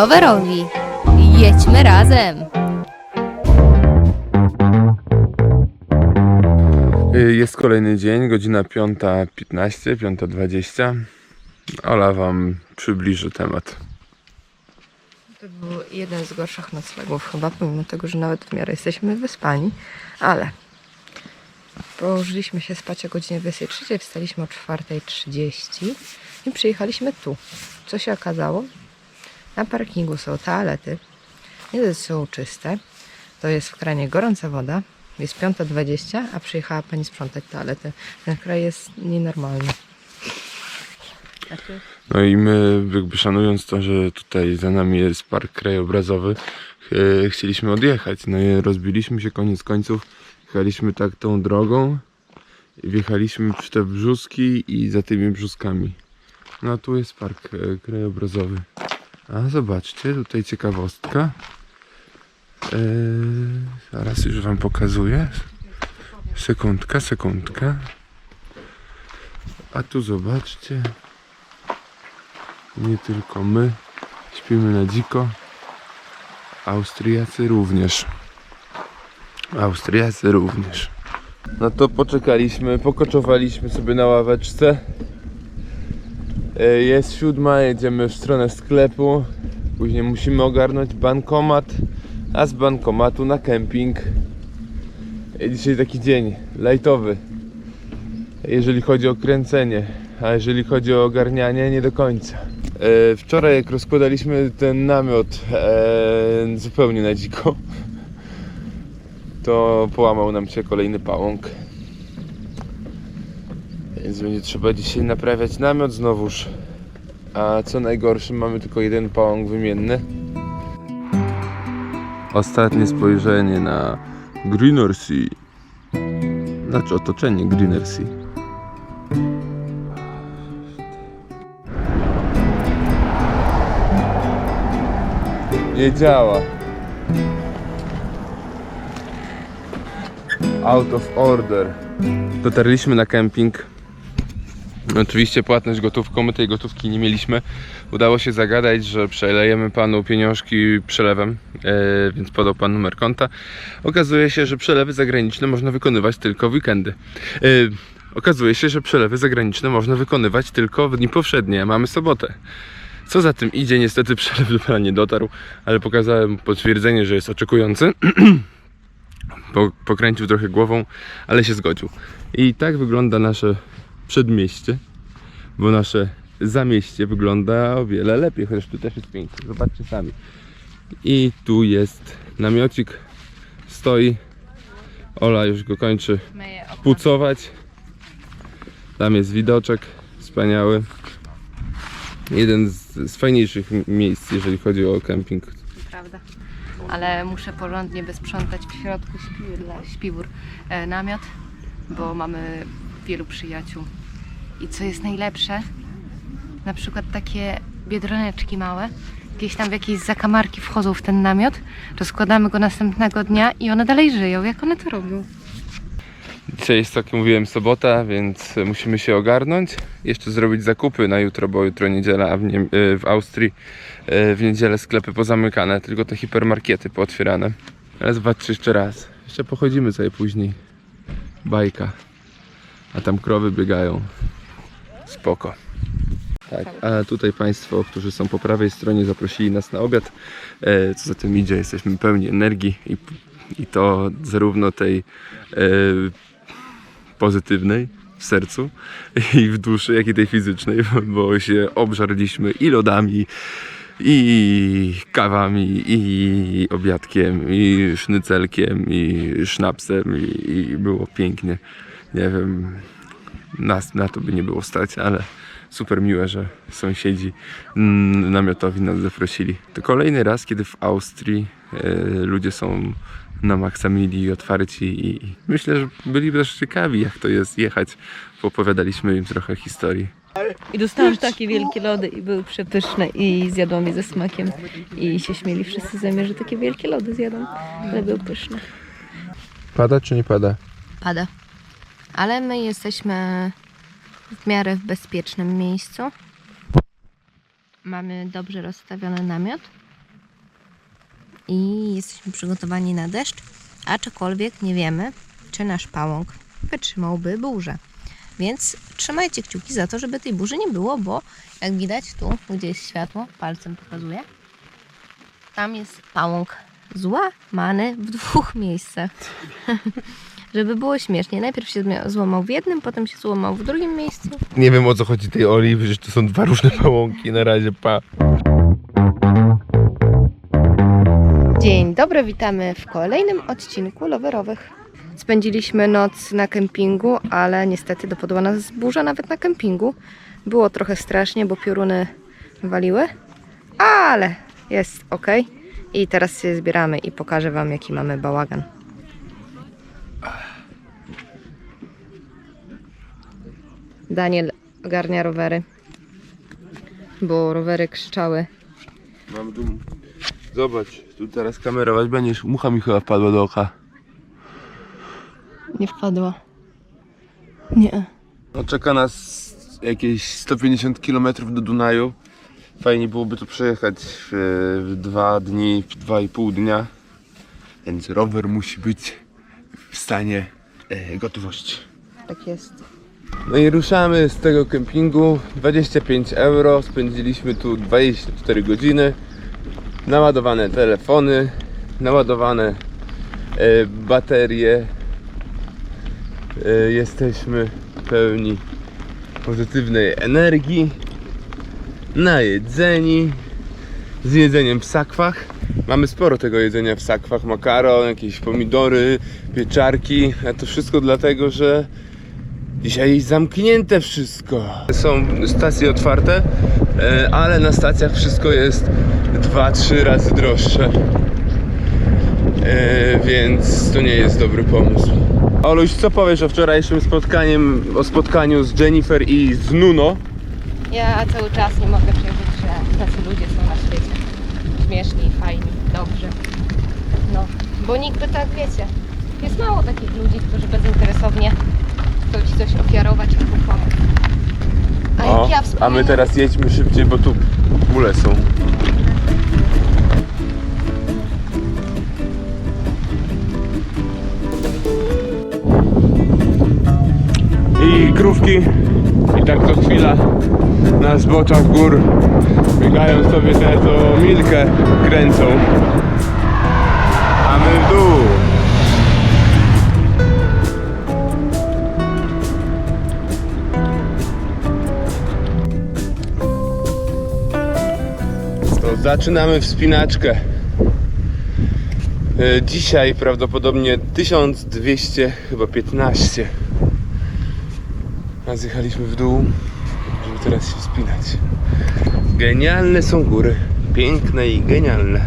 rowerowi. Jedźmy razem. Y, Jest kolejny dzień, godzina 5.15, 5.20. Ola Wam przybliży temat. To był jeden z gorszych noclegów chyba, pomimo tego, że nawet w miarę jesteśmy wyspani, ale położyliśmy się spać o godzinie 23, wstaliśmy o 4.30 i przyjechaliśmy tu. Co się okazało? Na parkingu są toalety, nie są czyste, to jest w kranie gorąca woda, jest 5.20, a przyjechała pani sprzątać toalety. Ten kraj jest nienormalny. No i my, jakby szanując to, że tutaj za nami jest park krajobrazowy, e, chcieliśmy odjechać. No i rozbiliśmy się koniec końców. Jechaliśmy tak tą drogą wjechaliśmy przy te brzuski i za tymi brzuskami. No tu jest park e, krajobrazowy. A zobaczcie, tutaj ciekawostka. E, zaraz już wam pokazuję. Sekundka, sekundka. A tu zobaczcie. Nie tylko my śpimy na dziko. Austriacy również. Austriacy również. No to poczekaliśmy, pokoczowaliśmy sobie na ławeczce. E, Jest siódma, jedziemy w stronę sklepu. Później musimy ogarnąć bankomat, a z bankomatu na kemping. E, Dzisiaj taki dzień lajtowy, jeżeli chodzi o kręcenie, a jeżeli chodzi o ogarnianie, nie do końca. E, wczoraj jak rozkładaliśmy ten namiot e, zupełnie na dziko, to połamał nam się kolejny pałąk. Więc będzie trzeba dzisiaj naprawiać namiot znowuż. A co najgorsze, mamy tylko jeden pałąk wymienny. Ostatnie spojrzenie na Greener Sea. Znaczy otoczenie Greener Sea. Nie działa. Out of order. Dotarliśmy na kemping. Oczywiście płatność gotówką, my tej gotówki nie mieliśmy. Udało się zagadać, że przelejemy panu pieniążki przelewem, e, więc podał pan numer konta. Okazuje się, że przelewy zagraniczne można wykonywać tylko w weekendy. E, okazuje się, że przelewy zagraniczne można wykonywać tylko w dni powszednie, mamy sobotę. Co za tym idzie, niestety przelew do pana nie dotarł, ale pokazałem potwierdzenie, że jest oczekujący. Po, pokręcił trochę głową, ale się zgodził. I tak wygląda nasze przedmieście, bo nasze zamieście wygląda o wiele lepiej, chociaż tu też jest pięknie. Zobaczcie sami. I tu jest namiocik, stoi. Ola już go kończy pucować. Tam jest widoczek wspaniały. Jeden z, z fajniejszych miejsc, jeżeli chodzi o kemping. prawda. Ale muszę porządnie wysprzątać w środku śpiwór, śpiwór e, namiot, bo mamy wielu przyjaciół. I co jest najlepsze, na przykład takie biedroneczki małe, gdzieś tam w jakieś zakamarki wchodzą w ten namiot, to składamy go następnego dnia i one dalej żyją. Jak one to robią? Dzisiaj jest, tak jak mówiłem, sobota, więc musimy się ogarnąć. Jeszcze zrobić zakupy na jutro, bo jutro niedziela, a w, Niem- e, w Austrii e, w niedzielę sklepy pozamykane, tylko te hipermarkety pootwierane. Ale zobaczcie jeszcze raz. Jeszcze pochodzimy sobie później. Bajka. A tam krowy biegają. Spoko. Tak, a tutaj Państwo, którzy są po prawej stronie, zaprosili nas na obiad. E, co za tym idzie, jesteśmy pełni energii i, i to zarówno tej e, pozytywnej w sercu i w duszy, jak i tej fizycznej, bo się obżarliśmy i lodami, i kawami, i obiadkiem, i sznycelkiem, i sznapsem, i, i było pięknie. Nie wiem, nas na to by nie było stać, ale super miłe, że sąsiedzi mm, namiotowi nas zaprosili. To kolejny raz, kiedy w Austrii e, ludzie są na maksa mili i otwarci i i myślę, że byli też ciekawi jak to jest jechać. Opowiadaliśmy im trochę historii. I dostałam takie wielkie lody i były przepyszne i zjadłam je ze smakiem i się śmieli wszyscy ze mnie, że takie wielkie lody zjadam, ale były pyszne. Pada czy nie pada? Pada. Ale my jesteśmy w miarę w bezpiecznym miejscu. Mamy dobrze rozstawiony namiot. i jesteśmy przygotowani na deszcz, aczkolwiek nie wiemy, czy nasz pałąk wytrzymałby burzę. Więc trzymajcie kciuki za to, żeby tej burzy nie było, bo jak widać tu, gdzie jest światło, palcem pokazuję, tam jest pałąk złamany w dwóch miejscach. żeby było śmiesznie. Najpierw się złamał w jednym, potem się złamał w drugim miejscu. Nie wiem o co chodzi tej Oli, przecież to są dwa różne pałąki na razie, pa. Dzień dobry, witamy w kolejnym odcinku Loverowych. Spędziliśmy noc na kempingu, ale niestety dopadła nas burza nawet na kempingu. Było trochę strasznie, bo pioruny waliły, ale jest ok. I teraz się zbieramy i pokażę Wam, jaki mamy bałagan. Daniel ogarnia rowery, bo rowery krzyczały. Mam tu... Zobacz, tu teraz kamerować będziesz. Mucha mi chyba wpadła do oka. Nie wpadła. Nie. No, czeka nas jakieś 150 km do Dunaju. Fajnie byłoby tu przejechać w, w dwa dni, w dwa i pół dnia. Więc rower musi być w stanie e, gotowości. Tak jest. No i ruszamy z tego kempingu. 25 euro. Spędziliśmy tu 24 godziny. Naładowane telefony, naładowane e, baterie. E, jesteśmy pełni pozytywnej energii. Najedzeni. Z jedzeniem w sakwach. Mamy sporo tego jedzenia w sakwach. Makaron, jakieś pomidory, pieczarki. A to wszystko dlatego, że Dzisiaj zamknięte wszystko. Są stacje otwarte, e, ale na stacjach wszystko jest 2-3 razy droższe. E, Więc to nie jest dobry pomysł. Oluś, co powiesz o wczorajszym spotkaniem, o spotkaniu z Jennifer i z Nuno? Ja cały czas nie mogę przeżyć, że tacy ludzie są na świecie. Śmieszni, fajni, dobrzy. No, bo nikt by tak, wiecie, jest mało takich ludzi, którzy bezinteresownie chcą Ci coś ofiarować albo pomóc. A O, jak ja a my teraz jedźmy szybciej, bo tu bóle są. I krówki i tak co chwila na zboczach gór biegają sobie te co milkę kręcą. Zaczynamy wspinaczkę. E, Dzisiaj prawdopodobnie 1200, chyba 15. A zjechaliśmy w dół, żeby teraz się wspinać. Genialne są góry. Piękne i genialne.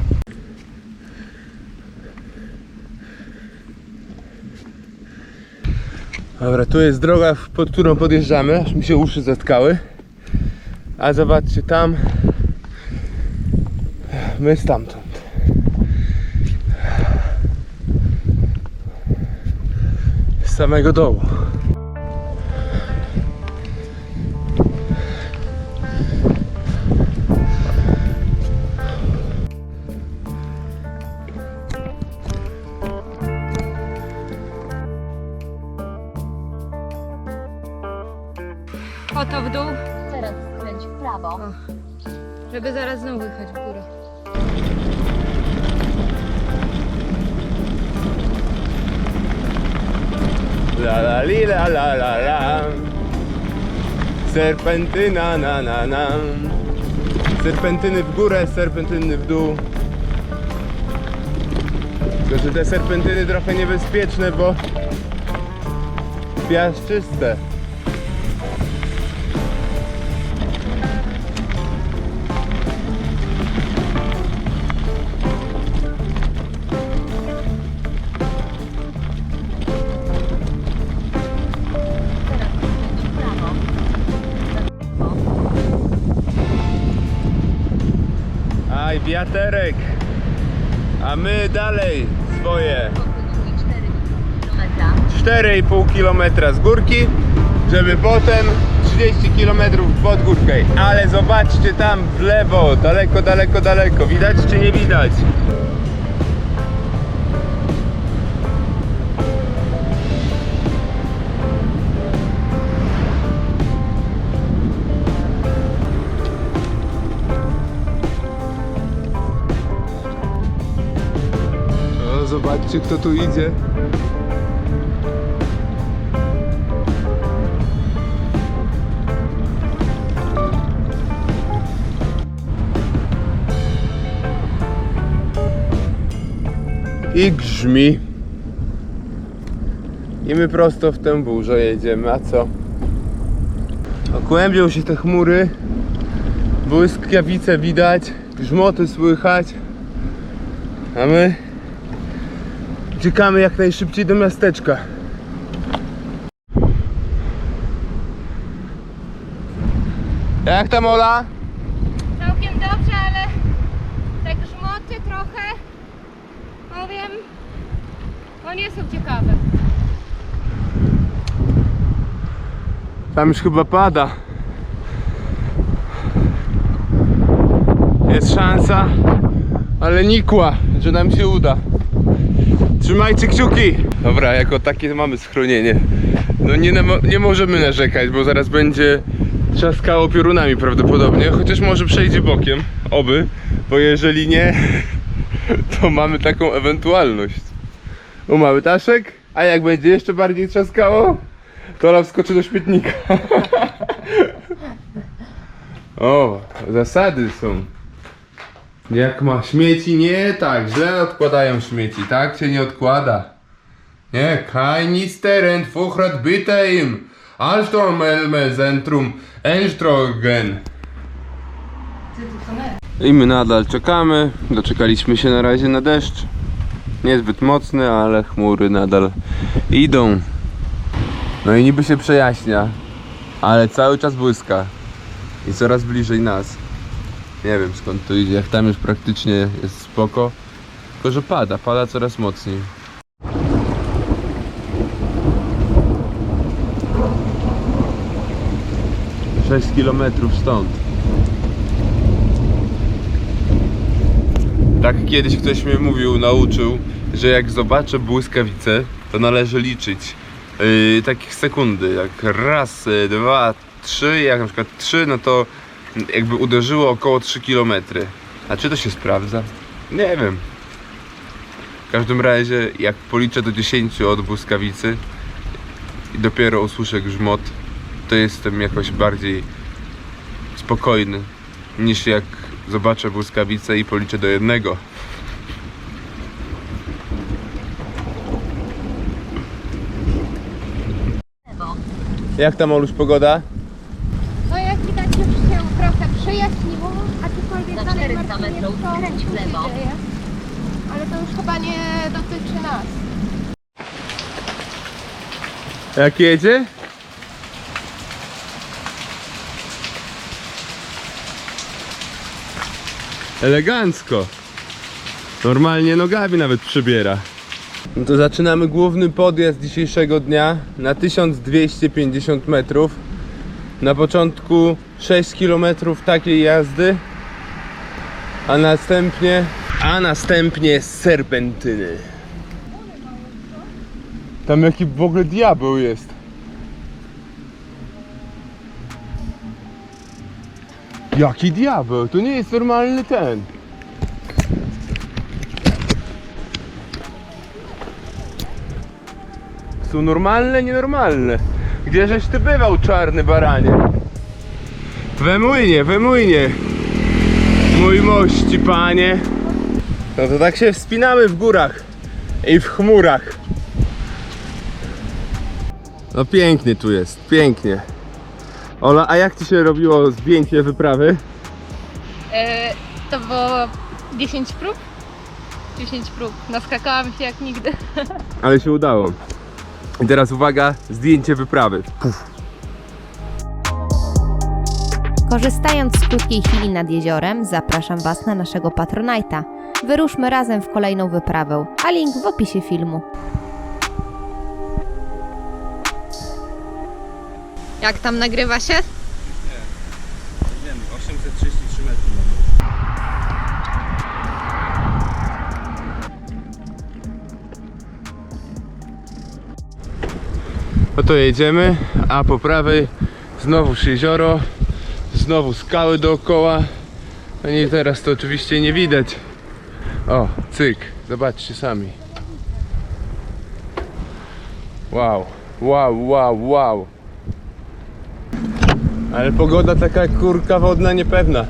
Dobra, tu jest droga, pod którą podjeżdżamy, aż mi się uszy zatkały. A zobaczcie tam, my stamtąd. Z samego dołu. Oto w dół, Teraz skręć w prawo. żeby zaraz znowu jechać w górę. La la li la la la la. Serpentyna na na na. Serpentyny w górę, serpentyny w dół. Tylko, że te serpentyny trochę niebezpieczne, bo piaszczyste Aj, wiaterek A my dalej swoje 4,5 km z górki, żeby potem 30 km pod górkę. Ale zobaczcie tam w lewo, daleko, daleko, daleko. Widać czy nie widać? Patrzcie kto tu idzie. I grzmi. I my prosto w tę burzę jedziemy, a co? Okłębią się te chmury. Błyskawice widać, grzmoty słychać. A my uciekamy jak najszybciej do miasteczka. Jak tam Ola? Całkiem dobrze, ale te grzmoty trochę, powiem, no nie są ciekawe. Tam już chyba pada. Jest szansa, ale nikła, że nam się uda. Trzymajcie kciuki! Dobra, jako takie mamy schronienie. No nie, nie możemy narzekać, bo zaraz będzie trzaskało piorunami prawdopodobnie, chociaż może przejdzie bokiem, oby, bo jeżeli nie, to mamy taką ewentualność. O, mały Taszek, a jak będzie jeszcze bardziej trzaskało, to Ola wskoczy do śmietnika. o, zasady są. Jak ma śmieci, nie tak, źle odkładają śmieci, tak się nie odkłada. Nie, kein Steren, Fuchrat bitte im, Alstom Elme Zentrum,Enstrogen. I my nadal czekamy, doczekaliśmy się na razie na deszcz. Niezbyt mocny, ale chmury nadal idą. No i niby się przejaśnia, ale cały czas błyska i coraz bliżej nas. Nie wiem skąd to idzie, jak tam już praktycznie jest spoko, tylko że pada, pada coraz mocniej. Sześć kilometrów stąd. Tak kiedyś ktoś mnie mówił, nauczył, że jak zobaczę błyskawicę, to należy liczyć yy, takich sekundy, jak raz, y, dwa, trzy, jak na przykład trzy, no to jakby uderzyło około 3 km. A czy to się sprawdza? Nie wiem. W każdym razie, jak policzę do 10 od błyskawicy i dopiero usłyszę grzmot, to jestem jakoś bardziej spokojny niż jak zobaczę błyskawicę i policzę do jednego. Jak tam Oluś pogoda? No jak widać już się trochę przejaśniło, aczkolwiek Za dalej 400 martwi mnie metrów to, skręć w lewo. Ale to już chyba nie dotyczy nas. Jak jedzie? Elegancko. Normalnie nogami nawet przybiera. No to zaczynamy główny podjazd dzisiejszego dnia na 1250 metrów. Na początku 6 km takiej jazdy, a następnie a następnie serpentyny. Tam jaki w ogóle diabeł jest. Jaki diabeł? To nie jest normalny ten. Są normalne, nienormalne. Gdzieżeś ty bywał, czarny baranie? We młynie, we młynie. Mój mości, panie. No to tak się wspinamy w górach i w chmurach. No pięknie tu jest, pięknie. Ola, a jak ci się robiło zdjęcie wyprawy? E, to było 10 prób? 10 prób. Naskakałam się jak nigdy. Ale się udało. I teraz uwaga, zdjęcie wyprawy. Puf. Korzystając z krótkiej chwili nad jeziorem, zapraszam Was na naszego Patronite'a. Wyruszmy razem w kolejną wyprawę, a link w opisie filmu. Jak tam nagrywa się? Wiem, 833 metry. No to jedziemy, a po prawej znowuż jezioro, znowu skały dookoła. No i teraz to oczywiście nie widać. O, cyk, zobaczcie sami. Wow, wow, wow, wow. Ale pogoda taka kurka wodna niepewna.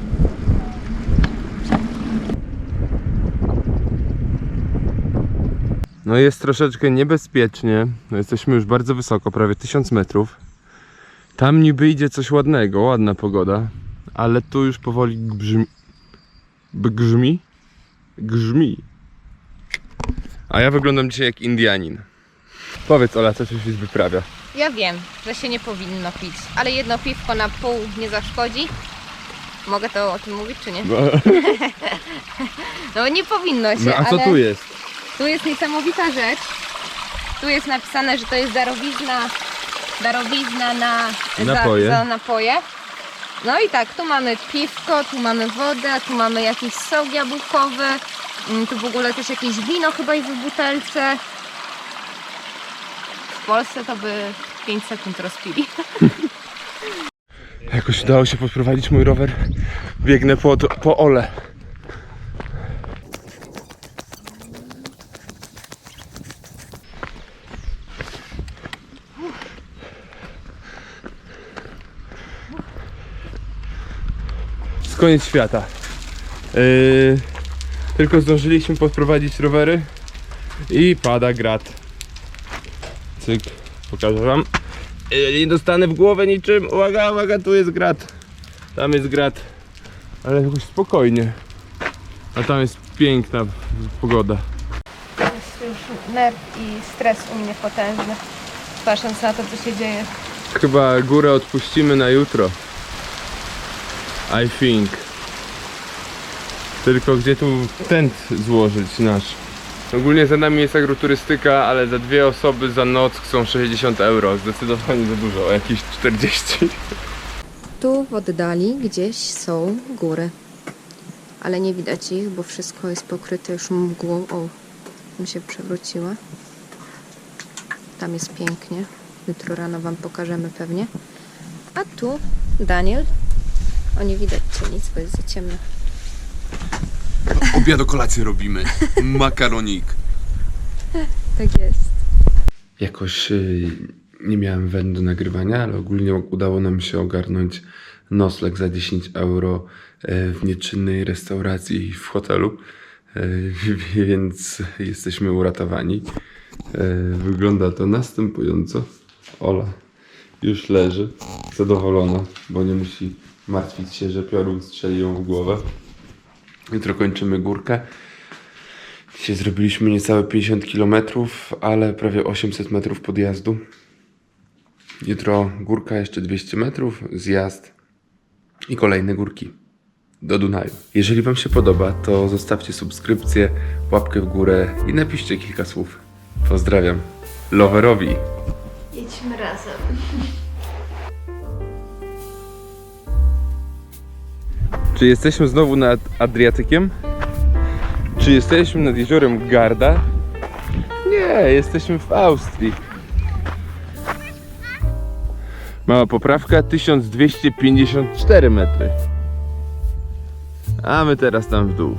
No jest troszeczkę niebezpiecznie. No jesteśmy już bardzo wysoko, prawie 1000 metrów. Tam niby idzie coś ładnego, ładna pogoda, ale tu już powoli brzmi. Bgrzmi? Grzmi. A ja wyglądam dzisiaj jak Indianin. Powiedz Ola, co się wyprawia. Ja wiem, że się nie powinno pić, ale jedno piwko na pół nie zaszkodzi. Mogę to o tym mówić, czy nie? No, No nie powinno się, no a co ale tu jest? tu jest niesamowita rzecz. Tu jest napisane, że to jest darowizna, darowizna na Napoje. Za, za napoje. No i tak, tu mamy piwko, tu mamy wodę, tu mamy jakiś sok jabłkowy, mm, tu w ogóle też jakieś wino chyba jest w butelce. W Polsce to by 5 sekund rozpili. Jakoś udało się podprowadzić mój rower. Biegnę po, po Ole. Koniec świata. Yy, tylko zdążyliśmy podprowadzić rowery i pada grat. Cyk, pokażę wam. Jeżeli nie dostanę w głowę niczym, uwaga, uwaga, tu jest grat. Tam jest grat. Ale jakoś spokojnie. A tam jest piękna pogoda. Jest już nerw i stres u mnie potężny, patrząc na to, co się dzieje. Chyba górę odpuścimy na jutro. I think. Tylko gdzie tu tent złożyć nasz? Ogólnie za nami jest agroturystyka, ale za dwie osoby za noc chcą 60 euro. Zdecydowanie za dużo, jakieś 40. Tu w oddali gdzieś są góry, ale nie widać ich, bo wszystko jest pokryte już mgłą. O, mi się przewróciła. Tam jest pięknie. Jutro rano Wam pokażemy pewnie. A tu Daniel. O, nie widać cię nic, bo jest za ciemno. Obiad o kolację robimy. Makaronik. Tak jest. Jakoś y, nie miałem wędu nagrywania, ale ogólnie udało nam się ogarnąć nocleg za 10 euro e, w nieczynnej restauracji w hotelu, E, więc jesteśmy uratowani. E, Wygląda to następująco. Ola już leży, zadowolona, bo nie musi martwić się, że piorun strzeli ją w głowę. Jutro kończymy górkę. Dzisiaj zrobiliśmy niecałe 50 km, ale prawie 800 metrów podjazdu. Jutro górka jeszcze 200 metrów, zjazd i kolejne górki do Dunaju. Jeżeli Wam się podoba, to zostawcie subskrypcję, łapkę w górę i napiszcie kilka słów. Pozdrawiam. Loverowi. Jedźmy razem. Czy jesteśmy znowu nad Adriatykiem? Czy jesteśmy nad jeziorem Garda? Nie, jesteśmy w Austrii. Mała poprawka 1254 metry. A my teraz tam w dół.